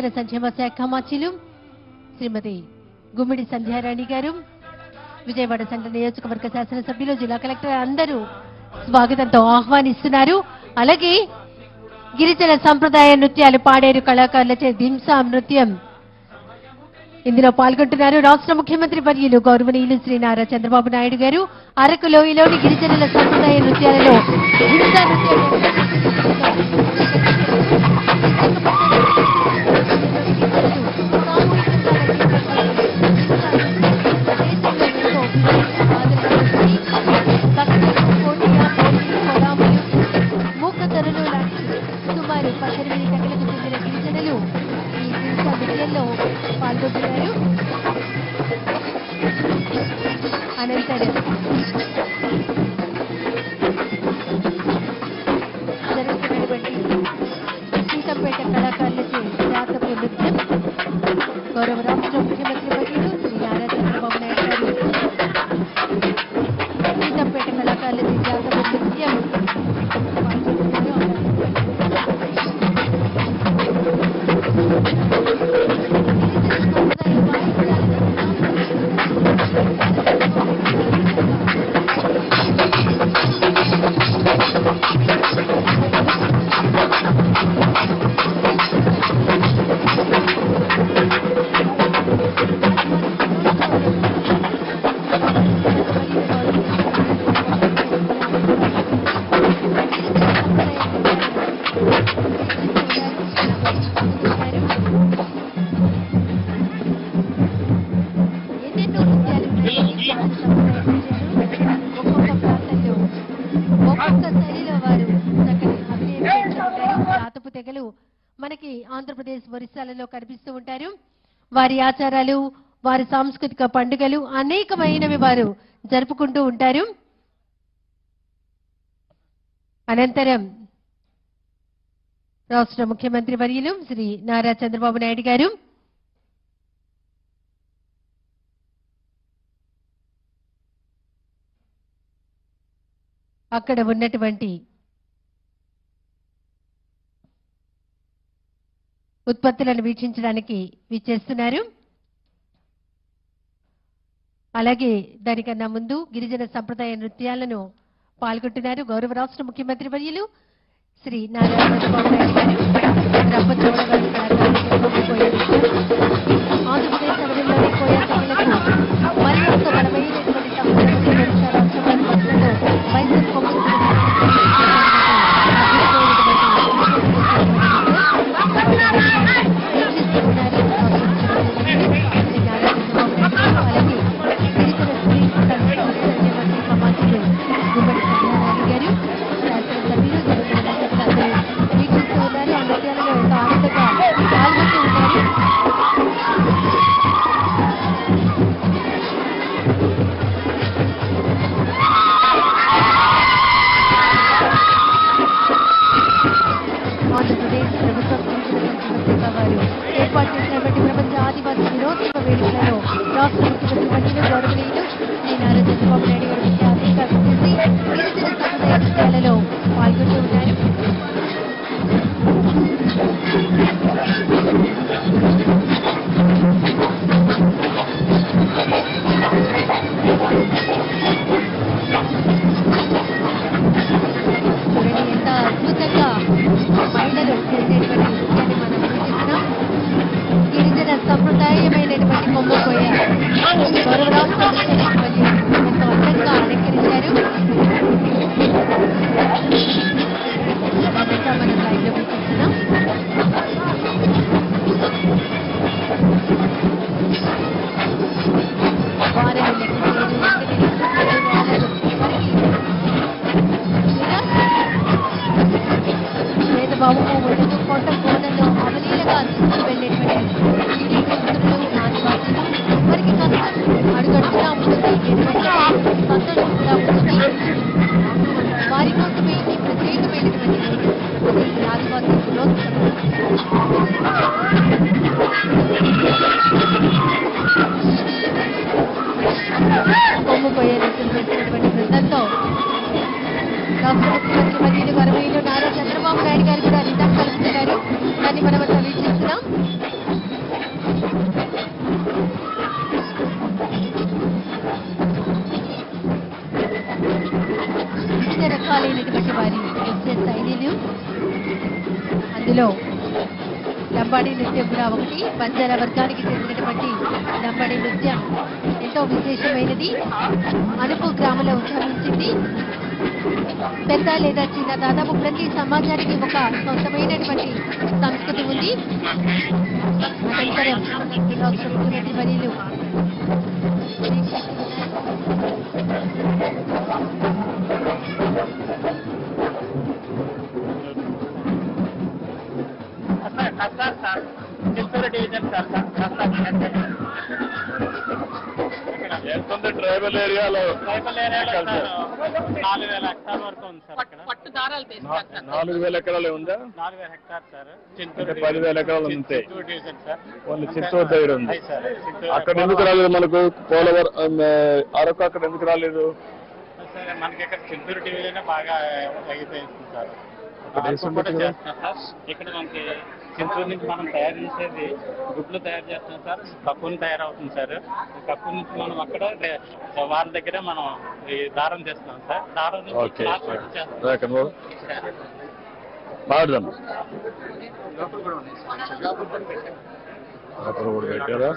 గిరిజన సంక్షేమ శాఖ మంత్రులు శ్రీమతి గుమ్మిడి సంధ్యారాణి గారు విజయవాడ సంఘ నియోజకవర్గ శాసనసభ్యులు జిల్లా కలెక్టర్ అందరూ స్వాగతంతో ఆహ్వానిస్తున్నారు. అలాగే గిరిజన సంప్రదాయ నృత్యాలు పాడేరు కళాకారులచే దింసా నృత్యం ఇందులో పాల్గొంటున్నారు. రాష్ట్ర ముఖ్యమంత్రి వర్యులు గౌరవనీయులు శ్రీ నారా చంద్రబాబు నాయుడు గారు. అరకు లోయలోని గిరిజనుల సంప్రదాయ నృత్యాలలో దింసా మూకతరులు ఆచారాలు వారి సాంస్కృతిక పండుగలు అనేకమైనవి వారు జరుపుకుంటూ ఉంటారు. అనంతరం రాష్ట్ర ముఖ్యమంత్రి వర్యులు శ్రీ నారా చంద్రబాబు నాయుడు గారు. అక్కడ ఉన్నటువంటి ఉత్పత్తులను వీక్షించడానికి విచ్చేస్తున్నారు. అలాగే దానికన్నా ముందు గిరిజన సంప్రదాయ నృత్యాలను పాల్గొంటున్నారు గౌరవ రాష్ట్ర ముఖ్యమంత్రి వర్యులు శ్రీ నారా చంద్రబాబు నాయుడు గారు. ఆంధ్రప్రదేశ్ ప్రపంచ ఆదివాసీ దినోత్సవ వేడుకలలో రాష్ట్ర ముఖ్యమంత్రి వర్యులు గౌరవనీయులు శ్రీ నారా చంద్రబాబు నాయుడు గారు ముఖ్య అతిథిగా విచ్చేసి గిరిజన సముదాయ విద్యాలయంలో వివిధ రకాలైనటువంటి వారి నృత్య శైలిలు. అందులో లంబాడి నృత్యం కూడా ఒకటి బంజారా వర్గానికి చెందినటువంటి లంబాడీ నృత్యం ఎంతో విశేషమైనది. అనుపు గ్రామంలో ఉద్భవించింది. పెద్ద లేదా చిన్న దాదాపు ప్రతి సమాజానికి ఒక సొంతమైనటువంటి సంస్కృతి ఉంది. అనంతరం రాష్ట్ర ముఖ్యమంత్రి వర్యులు sir sir Chittoor division sir sir. ఎంత ఉంది ట్రైబల్ ఏరియాలో ట్రైబల్ ఏరియాలో సార్ నాలుగు వేల హెక్టార్ వరకు ఉంది సార్ పట్టు ఇక్కడ పట్టు దారాలు తీస్తారు సార్. నాలుగు వేల ఎకరాలు ఉందా? నాలుగు వేల హెక్టార్ సార్. చిత్తూరు అంటే పదివేల ఎకరాలు. ఉంటాయి. ఓన్లీ చిత్తూరు దగ్గర ఉంది. అక్కడ ఎందుకు రాలేదు మనకు? పోలవరం ఆ, అరకు అక్కడ ఎందుకు రాలేదు? సార్ మనకి ఇక్కడ చిత్తూరు డివిజన్ బాగా తగ్గిపోయింది సార్. ఇక్కడ మనకి చిత్తూరు నుంచి మనం తయారు చేసేది గుడ్లు తయారు చేస్తున్నాం సార్. కక్కుని తయారవుతుంది సార్. కక్కు నుంచి మనం అక్కడ రే- వాళ్ళ దగ్గర మనం ఈ దారం చేస్తున్నాం సార్. దారం నుంచి చేస్తాం. అక్కడ కూడా పెట్టారా?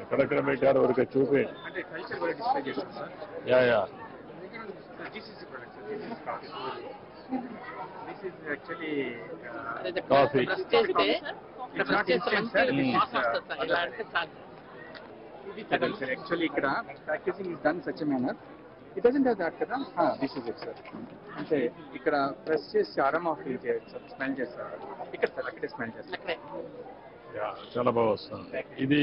ఎక్కడెక్కడ పెట్టారు ఊరికే చూపి. అంటే కల్చర్ కూడా డిస్ప్లే చేస్తాం sir. Yeah yeah. This is actually coffee చేస్తే uh, సార్ యాక్చువల్లీ ఇక్కడ packaging is done such manner it doesn't have that కదా? దిస్ ఇస్ ఇట్ సార్ అంటే ఇక్కడ ప్రెస్ చేసి ఫీల్ చేయొచ్చు సార్ స్మెల్ చేస్తారు. ఇక్కడ సార్ అక్కడే స్మెల్ చేస్తారు. చాలా బాగా వస్తుంది. ఇది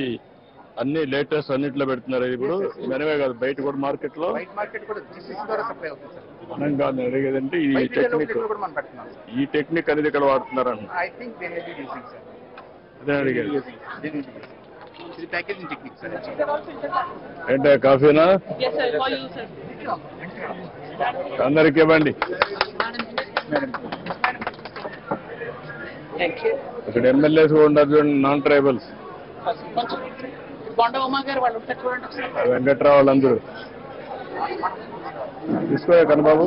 అన్ని లేటెస్ట్ అన్నిట్లో పెడుతున్నారు ఇది ఇప్పుడు. మనమే కాదు బయట కూడా మార్కెట్లో వైట్ మార్కెట్ కూడా సప్లై అవుతుంది సార్ మనం కాదు అడిగేదంటే ఈ టెక్నిక్ కూడా మనం పెడుతున్నాం సార్ ఈ టెక్నిక్ అనేది ఇక్కడ సార్ అదే అడిగేది ఏంటే కాఫీనా? అందరికి ఇవ్వండి. ఇక్కడ ఎమ్మెల్యేస్ కూడా చూడండి నాన్ ట్రైబల్స్ వెంకట్రావు వాళ్ళందరూ. తీసుకో కనబాబు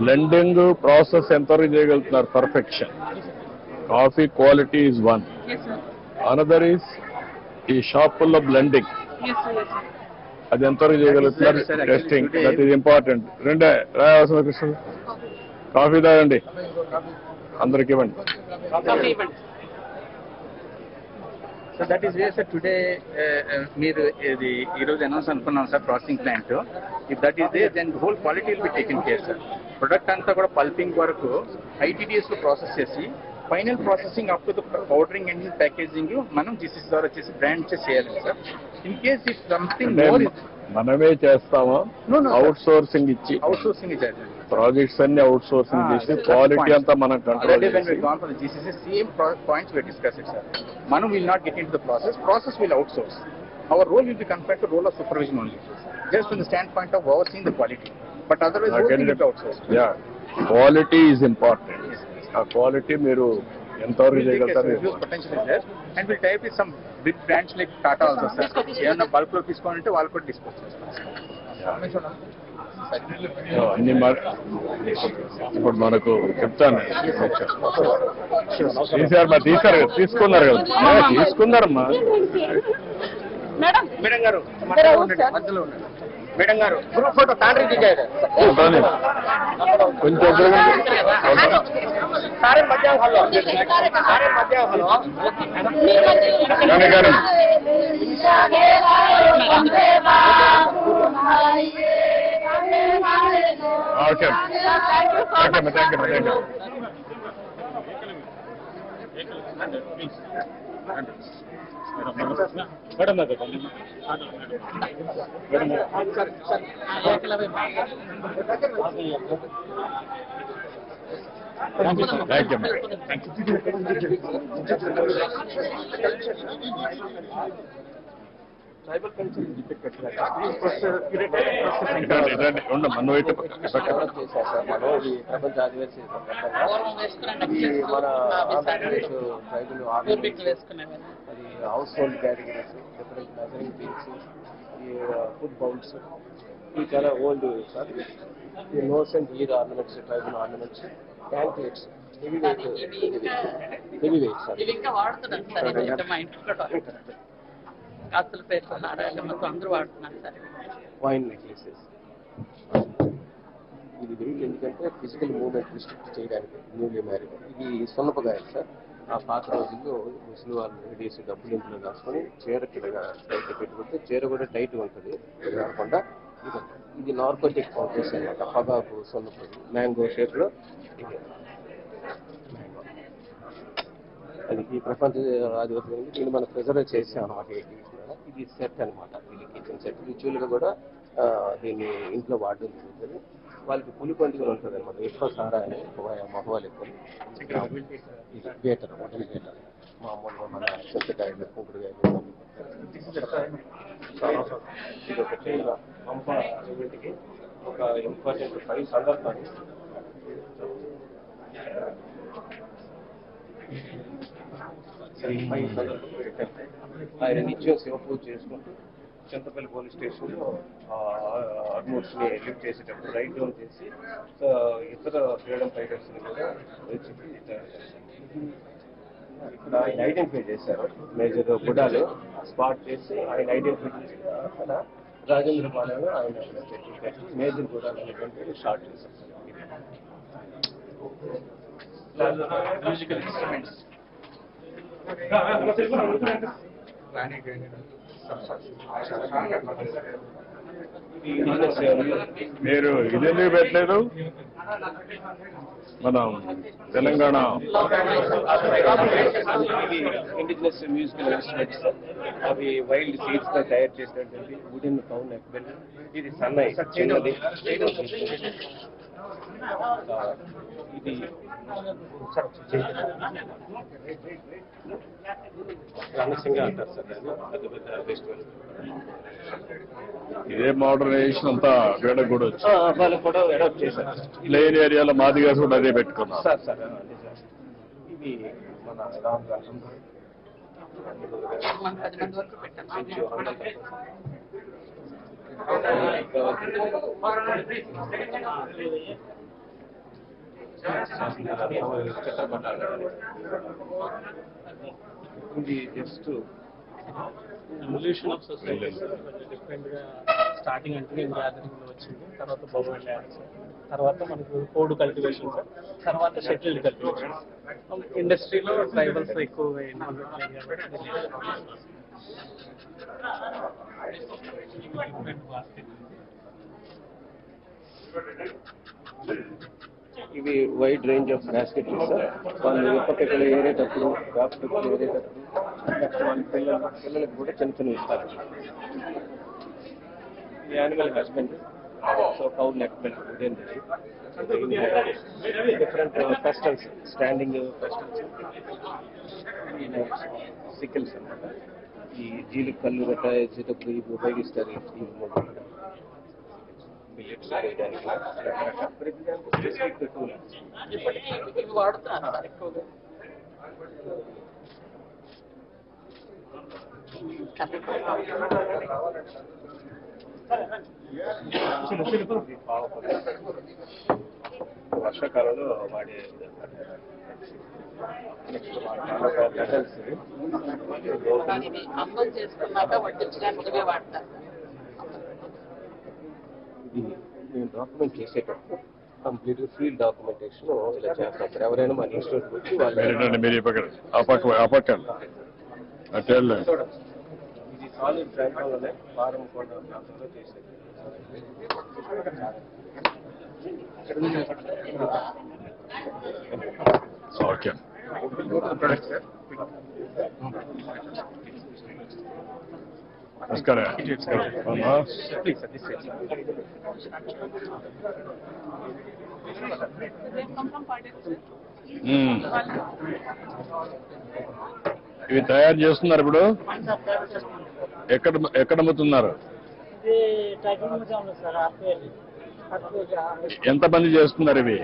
బ్లెండింగ్ ప్రాసెస్ ఎంతవరకు చేయగలుగుతున్నారు? Perfection coffee quality is one another is ఈ షాపుల్లో బ్లెండింగ్ అది ఎంతవరకు చేయగలుగుతున్నారు? టెస్టింగ్ దట్ ఈస్ ఇంపార్టెంట్ రెండే. రాయవలసిన కృష్ణ కాఫీ తాగండి. అందరికి ఇవ్వండి. So that is way sir today మీరు ఇది ఈ రోజు అనౌన్స్ అనుకున్నాం sir processing plant if that is they then whole quality will be taken care sir product అంతా కూడా పల్పింగ్ వరకు ఐటీడీఎస్లో ప్రాసెస్ చేసి final processing up to the powdering and packaging మనం జీసీసీ ద్వారా చేసి బ్రాండ్ చేసి చేయాలి sir in case if something మనమే చేస్తామా. అవుట్ సోర్సింగ్ ఇచ్చి. అవుట్ సోర్సింగ్ చేయాలి ప్రాజెక్ట్స్ అన్ని అవుట్ సోర్సింగ్ చేసి క్వాలిటీ అంతా మనం control pro- points we discussed it, sir. Manu will not get into the process. Process will outsource. Our role will be confined to role of supervision only, just from the standpoint of overseeing the quality. But otherwise, whole thing will be outsourced. Yeah quality is important ఆ quality మీరు ఎంతవరకు చేయగలుగుతారు there, and we'll tie up with some big brands like Tata also, sir. ఏమన్నా బల్క్లో తీసుకోవాలంటే వాళ్ళు కూడా dispose చేస్తారు అన్ని ఇప్పుడు మనకు చెప్తాను. తీసారు మరి తీసారు కదా తీసుకున్నారు కదా. తీసుకున్నారమ్మా. మేడం. మేడం గారు మేడం గారు గ్రూప్ ఫోటో తాండ్రి దిగారు. కొంచెం సారే మధ్యాహ్నం హలో. సారే మధ్యాహ్నం హలో. ఓకే ఓకే అమ్మా thank you thank you madam దగ్గర madam thank you thank you. మన ప్రపంచ ఆదివాసీ ఆంధ్రప్రదేశ్ ట్రైబల్ అది household categories different measuring things ఈ ఫుడ్ బౌల్స్ ఇవి చాలా ఓల్డ్ సార్ ఈ nose and ear ornaments tribal ornaments anklets heavy weight heavy weight sir. ఇవి ఇంకా వాడుతున్నాను మొత్తం అందరూ వాడుతున్నారు సార్? వైన్ నెక్లెసెస్ ఇది వెయిట్ ఎందుకంటే ఫిజికల్ మూవ్మెంట్ రిస్ట్రిక్ట్ చేయడానికి న్యూలీ మ్యారీడ్ ఇది సున్నపగాయ సార్. ఆ పాత రోజుల్లో ముసలి వాళ్ళు లేడీస్ డబ్బులు ఇంట్లో దాచుకొని చీర కిందగా టైట్ పెట్టుకుంటే చీర కూడా టైట్ ఉంటుంది. కాకుండా ఇది నార్కోటిక్ పౌడర్స్ అనమాట పొగాకు సున్నపది మ్యాంగో షేప్లో ఇది. అది ఈ ప్రపంచ ఆధిపత్యం దీన్ని మనం ప్రిజర్వ్ చేసాం అనమాట ఇది సెట్ అనమాట ఇది కిచెన్ సెట్ రిచువల్గా కూడా దీన్ని ఇంట్లో వాడడం జరుగుతుంది. వాళ్ళకి పులి పండుగలు ఉంటుంది అనమాట ఎక్కువ సారా అని మహవాలు ఎక్కువ ఇది బేటర్ మటన్ బేటర్ మామూలుగా మన చింతకాయలు కుంకుడుకాయలు ఇది ఒక పంప ఈవెంట్కి ఒక ఇంపార్టెంట్ ఫైవ్ సందర్భాన్ని ఫైవ్ సందర్భాలు. పెట్టారు ఆయన నిత్యం శివ పూజ చేసుకుంటూ చింతపల్లి పోలీస్ స్టేషన్లో ఆల్మోస్ట్ని లిఫ్ట్ చేసేటప్పుడు రైట్ డౌన్ చేసి ఇతర ఫ్రీడమ్ ఫైటర్స్ని కూడా వచ్చి ఇక్కడ ఆయన ఐడెంటిఫై చేశారు మేజర్ గుడాలు స్పాట్ చేసి ఆయన ఐడెంటిఫై చేసి అక్కడ రాజేంద్ర పాలెంలో ఆయన మేజర్ గుడాలు అనేటువంటి షార్ట్ చేశారు మ్యూజికల్ ఇన్స్ట్రుమెంట్స్ మీరు ఇదెందుకు పెట్టలేదు? మనం తెలంగాణ ఇది ఇండిజినస్ మ్యూజికల్ ఇన్స్ట్రుమెంట్స్ అవి వైల్డ్ సీడ్స్తో తయారు చేసినటువంటి వుడెన్ కౌన్ ఎక్బెల్ ఇది సన్నై చిన్నది ఇది రణసింగ అంటారు సార్ దాన్ని. పెద్ద పెద్ద ఫెస్టివల్ ఇదే మోడర్నైజేషన్ అంతా వేడ కూడా వచ్చి వాళ్ళు కూడా అడాప్ట్ చేశారు ప్లేన్ ఏరియాలో మాదిగా కూడా అదే పెట్టుకున్నారు. సార్ సార్ ఇది మన రామ్ మన పది మంది వరకు పెట్టాను ఇది జస్ట్ ఎవల్యూషన్ ఆఫ్ సొసైటీ డిఫరెంట్గా స్టార్టింగ్ అంటే నేను గ్యాదరింగ్లో వచ్చింది. తర్వాత బొమ్మలు డ్యాన్స్ తర్వాత మనకు కోడ్ కల్టివేషన్ తర్వాత షెటిల్డ్ కల్టివేషన్. ఇండస్ట్రీలో ట్రైబల్స్ ఎక్కువ involved అయ్యారు కాబట్టి different basket. ఇవి wide range of basket sir వాళ్ళు ఎప్పటికెక్కడ ఏరేటప్పుడు వ్యాపకప్పుడు ఏరేటప్పుడు నెక్స్ట్ వాళ్ళ పిల్లలు పిల్లలకు కూడా చిన్న చిన్న ఇస్తారు. ఈ animal husbandry cow neck belt different pestles standing pestles sickles అన్నమాట. ఈ జీలి కళ్ళు గట్ట వేసేటప్పుడు ఇవి ఉపయోగిస్తారు ఈ మొబైల్ మిల్లెట్స్ వేయడానికి స్పెసిఫిక్ టూల్స్ ఇప్పటికీ ఇవి సార్ ఎక్కువగా వర్షాకాలంలో వాడే చేసుకున్నాక వడ్డించడానికి ఇవే వాడతారు. ఇది నేను డాక్యుమెంట్ చేసేటప్పుడు కంప్లీట్ ఫీల్డ్ డాక్యుమెంటేషన్ ఇలా చేస్తాం సార్ ఎవరైనా మన ఇన్స్టిట్యూట్ వచ్చి మీరేంటండి వాళ్ళు మీరు ఈ పక్కన ఆ పక్క ఆ పక్కన అటు వెళ్ళండి ఇది సాలిడ్ ప్రాంతంలోనే వారం కొండ ప్రాంతంలో చేసేది. ఓకే నమస్కారం అవునా? Please sir this hmm. ఇవి తయారు చేస్తున్నారు ఇప్పుడు? ఎక్కడ ఎక్కడ అమ్ముతున్నారు? ఎంతమంది చేస్తున్నారు ఇవి?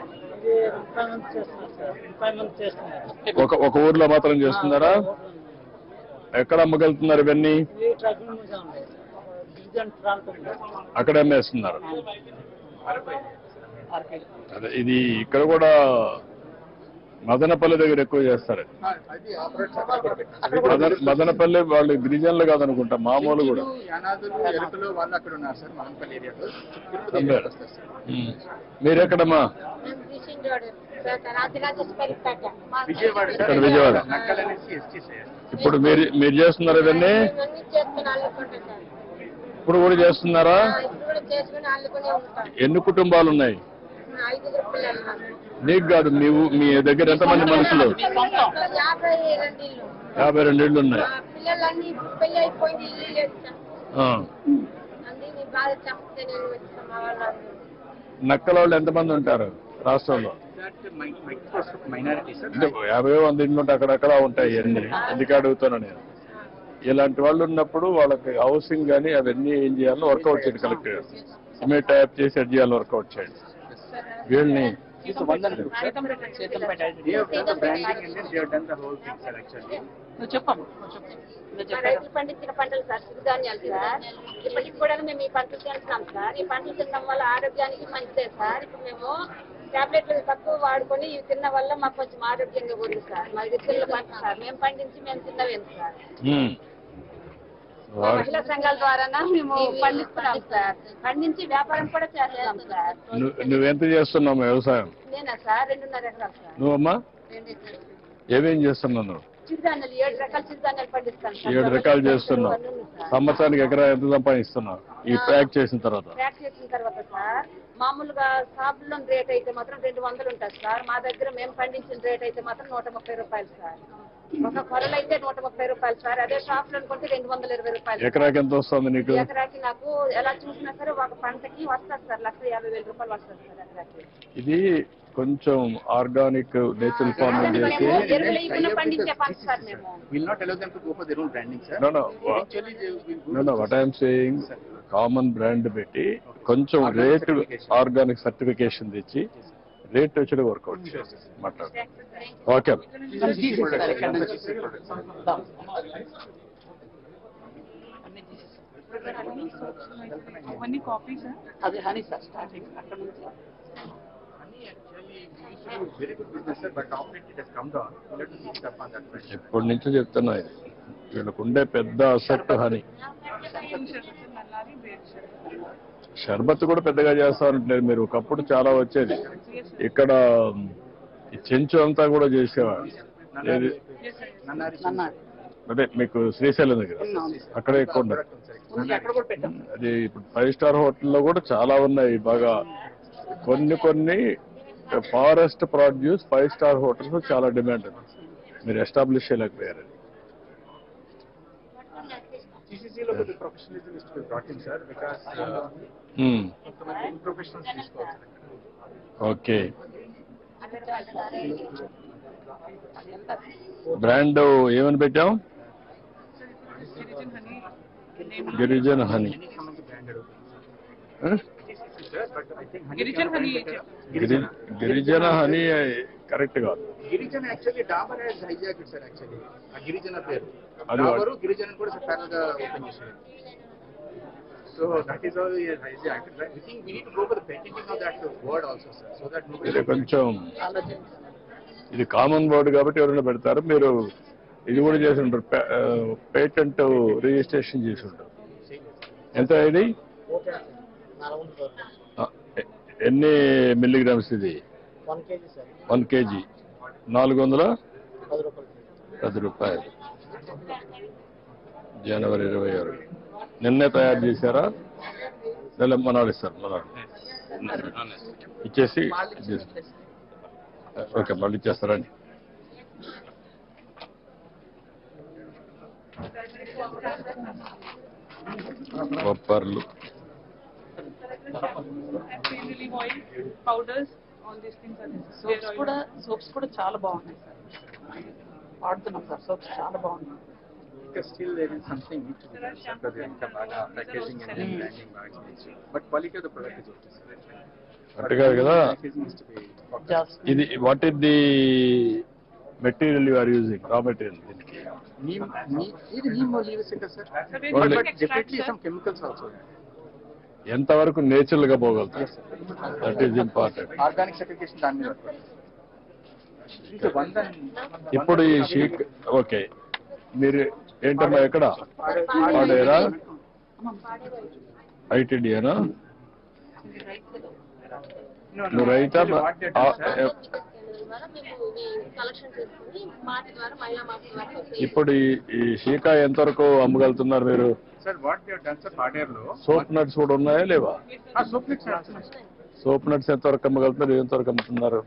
ఒక ఊర్లో మాత్రం చేస్తున్నారా? ఎక్కడ అమ్మగలుగుతున్నారు ఇవన్నీ? అక్కడ అమ్మేస్తున్నారు. అదే ఇది ఇక్కడ కూడా మదనపల్లి దగ్గర ఎక్కువ చేస్తారు. మదనపల్లి వాళ్ళు గిరిజనులు కాదనుకుంటా మామూలు కూడా. మీరెక్కడమ్మా? ఇక్కడ విజయవాడ. ఇప్పుడు మీరు మీరు చేస్తున్నారు ఇవన్నీ? ఇప్పుడు కూడా చేస్తున్నారా? ఎన్ని కుటుంబాలు ఉన్నాయి? నీకు కాదు మీ మీ దగ్గర ఎంతమంది మనుషులు? యాభై రెండు ఇళ్ళు ఉన్నాయి. నక్కల వాళ్ళు ఎంతమంది ఉంటారు? రాష్ట్రంలో. యాభై వంద ఇండ్లు ఉంటే అక్కడక్కడ ఉంటాయి అన్ని. అందుకే అడుగుతాను నేను? ఇలాంటి వాళ్ళు ఉన్నప్పుడు వాళ్ళకి హౌసింగ్ కానీ అవన్నీ ఏం చేయాలో వర్కౌట్ చేయండి కలెక్టర్ సిమెంట్ ట్యాప్ చేసి అది చేయాలి వర్కౌట్ చేయండి. వీళ్ళని పండించిన పంటలు సార్ సిరిధాన్యాలు సార్ ఇప్పటికి కూడా మేము ఈ పంటలు తింటున్నాం సార్ ఈ పంటలు తినడం వల్ల ఆరోగ్యానికి మంచిదే సార్ ఇప్పుడు మేము టాబ్లెట్లు తక్కువ వాడుకొని ఇవి తిన్న వల్ల మాకు కొంచెం ఆరోగ్యంగా ఉంది సార్. మా గిరిజనుల పంట సార్. మేము పండించి మేము తిన్నవేం సార్. మహిళా సంఘాల ద్వారా మేము పండిస్తున్నాం సార్. పండించి వ్యాపారం కూడా చేస్తున్నాం సార్. నువ్వు నువ్వెంత చేస్తున్నావు వ్యవసాయం? నేనా సార్? రెండున్నర ఎకరాలు సార్. నువ్వమ్మా. ఏమేం చేస్తున్నావు నువ్వు? చిరుధాన్యాలు ఏడు రకాల చిరుధాన్యాలు పండిస్తాను ఏడు రకాలు సార్. సంవత్సరానికి ఎకరా ఎంత సంపాదిస్తున్నావు ఈ ప్యాక్ చేసిన తర్వాత. ప్యాక్ చేసిన తర్వాత సార్ మామూలుగా షాపుల్లో రేట్ అయితే మాత్రం రెండు వందలు ఉంటుంది సార్. మా దగ్గర మేము పండించిన రేట్ అయితే మాత్రం నూట ముప్పై రూపాయలు సార్. ఒక కొరలు అయితే నూట ముప్పై రూపాయలు సార్. అదే షాప్లో అనుకుంటే రెండు వందల ఇరవై రూపాయలు ఎకరాకి ఎంత వస్తుంది నీకు? ఎకరాకి నాకు ఎలా చూసినా సరే ఒక పంటకి వస్తుంది సార్. లక్ష యాభై వేల రూపాయలు వస్తుంది సార్ ఎకరాకి. ఇది కొంచెం ఆర్గానిక్ నేచురల్ ఫార్మింగ్ చేసి what I'm saying common brand పెట్టి కొంచెం రేట్ ఆర్గానిక్ సర్టిఫికేషన్ తెచ్చి రేట్ వచ్చి వర్కౌట్ మాట్లాడు ఓకే అవన్నీ కాపీ సార్ అది హనీ సార్ స్టార్టింగ్ అక్కడ నుంచి ఎప్పటి నుంచో చెప్తున్నా ఇది. పెద్ద అసెట్ హని. షర్బత్ కూడా పెద్దగా చేస్తారంటలేదు మీరు. ఒకప్పుడు చాలా వచ్చేది. ఇక్కడ చెంచు అంతా కూడా చేసేవారు అదే మీకు శ్రీశైలం దగ్గర. అక్కడే ఎక్కువ ఉండదు. అది ఇప్పుడు ఫైవ్ స్టార్ హోటల్లో కూడా చాలా ఉన్నాయి. బాగా కొన్ని కొన్ని forest produce five star hotels చాలా డిమాండ్ ఉంది. మీరు ఎస్టాబ్లిష్ చేయలేకపోయారు. uh, sir. ఓకే. బ్రాండ్ ఏమని పెట్టాం Girijan honey Girijana honey Girijan honey correct కాదు Girijana actually Dabur has sir actually ఆ గిరిజన పేరు డాబరు గిరిజన కూడా గా ఓపెన్ చేశారు. So that is all hijack we think we need to go for the patenting of that word also sir so that ఇది కొంచెం ఇది common word కాబట్టి ఎవరైనా పెడతారు. మీరు ఇది కూడా చేసి ఉంటారు. పేటెంట్ రిజిస్ట్రేషన్ చేసి ఉంటారు. ఎంత ఇది? ఎన్ని మిల్లీగ్రామ్స్ ఇది? One KG sir. నాలుగు వందల? పది రూపాయలు. జనవరి ఇరవై ఆరు. నిన్నే తయారు చేశారా? లేదా మనాడు ఇస్తారు మనాడు ఇచ్చేసి ఇచ్చేసి. ఓకే మళ్ళీ ఇచ్చేస్తారండి బొప్పర్లు leave oil powders all these things are soaps కూడా సోప్స్ కూడా చాలా బాగున్నాయి సార్. వాడుతున్నాం సార్ సోప్స్ చాలా బాగున్నాయి. ఇంకా still there is something need to be done sir కొద్దిగా ఇంకా బాగా ప్యాకేజింగ్ అండ్ బ్రాండింగ్ బాగా చేయొచ్చు but quality of the product is okay sir అట్టు కాదు కదా ప్యాకేజింగ్ ఇస్ టు బి ఇది what is the material you are using raw material దీనికి నీమ్ నీ ఇది నీమ్ లీవ్స్ కదా sir it's Only- but definitely some chemicals also ఎంతవరకు నేచురల్గా పోగలుగుతారు that is important organic certification దాని మీద. ఇంకా వంద ఇప్పుడు ఈ షీక్ ఓకే మీరు ఏంటమ్మా ఎక్కడ? పాడేరా? ఐటీడీనా నువ్వు రైతా ఇప్పుడు ఈ ఈ షీకా ఎంతవరకు అమ్మగలుగుతున్నారు మీరు? Sir what they done sir పాడేరులో soap nuts కూడా ఉన్నాయా లేవా? సోప్ మిక్స్ సోప్ నట్స్ ఎంతవరకు అమ్మగలుగుతున్నారు? ఎంతవరకు అమ్ముతున్నారు?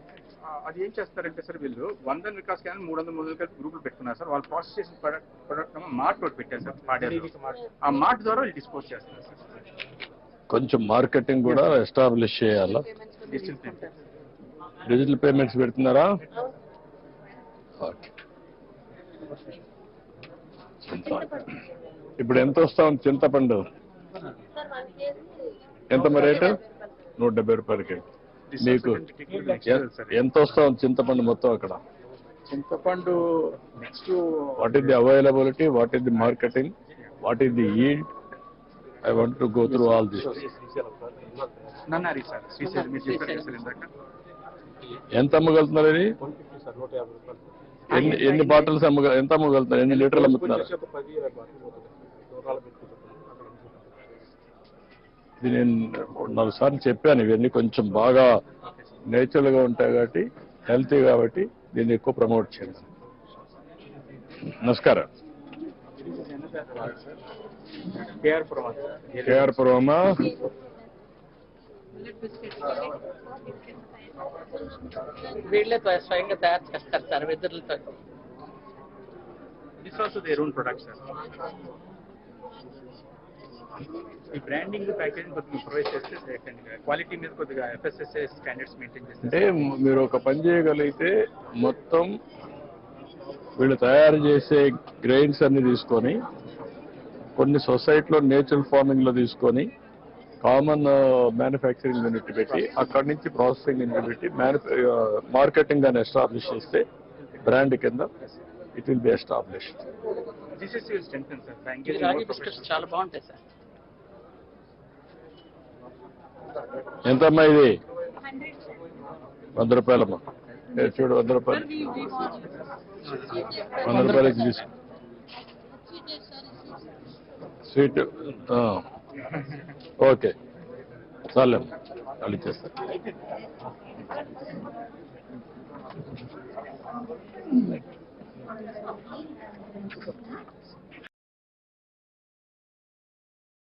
అది ఏం చేస్తారంటే సార్ వీళ్ళు వంద వికాస్ కానీ మూడు వందల మూడు కలిపి గ్రూపులు పెట్టుకున్నారు సార్ వాళ్ళు ప్రాసెస్ చేసిన ప్రొడక్ట్ ప్రొడక్ట్ మార్ట్ ఒకటి పెట్టారు సార్ పాడేరు ఆ మార్ట్ ద్వారా వాళ్ళు డిస్పోజ్ చేస్తారు సార్ కొంచెం మార్కెటింగ్ కూడా ఎస్టాబ్లిష్ చేయాలా? డిజిటల్ పేమెంట్ డిజిటల్ పేమెంట్స్ పెడుతున్నారా? ఓకే ఇప్పుడు ఎంత వస్తా ఉంది చింతపండు? ఎంత మరి రేటు? నూట డెబ్బై రూపాయలకి మీకు ఎంత వస్తా ఉంది చింతపండు మొత్తం అక్కడ? చింతపండు next what is the availability what is the marketing what is the yield I want to go through all this ఎంత అమ్మగలుగుతున్నారు ఇది ఎన్ని ఎన్ని బాటిల్స్ అమ్మగ ఎంత అమ్మగలుగుతున్నారు? ఎన్ని లీటర్లు అమ్ముతున్నారు? ఇది నేను నాలుగు సార్లు చెప్పాను ఇవన్నీ కొంచెం బాగా నేచురల్గా ఉంటాయి కాబట్టి హెల్తీ కాబట్టి దీన్ని ఎక్కువ ప్రమోట్ చేయండి నమస్కారం. కేఆర్ పురమా వీళ్ళే త్వ- స్వయంగా తయారు చేస్తారు sir వెదురులతో this also their own product sir ఈ బ్రాండింగ్ ప్యాకేజింగ్ కొద్దిగా ప్రొవైడ్ చేస్తే క్వాలిటీ మీద కొద్దిగా ఎఫ్ఎస్ఎస్ఏ స్టాండర్డ్స్ మెయింటైన్ చేస్తే అంటే మీరు ఒక పని చేయగలిగితే మొత్తం వీళ్ళు తయారు చేసే గ్రెయిన్స్ అన్ని తీసుకొని కొన్ని సొసైటీలో నేచురల్ ఫార్మింగ్లో తీసుకొని కామన్ మ్యానుఫ్యాక్చరింగ్ యూనిట్ పెట్టి అక్కడి నుంచి ప్రాసెసింగ్ యూనిట్ పెట్టి మార్కెటింగ్ అని ఎస్టాబ్లిష్ చేస్తే బ్రాండ్ కింద ఇట్ విల్ బి ఎస్టాబ్లిష్ చాలా బాగుంటాయి సార్ ఎంతమ్మా ఇది? వంద రూపాయలమ్మా. చూడు వంద రూపాయలు. వంద రూపాయలకి తీసు స్వీట్ ఆ. ఓకే. చాలేమ్మా వాళ్ళు ఇచ్చేస్తారు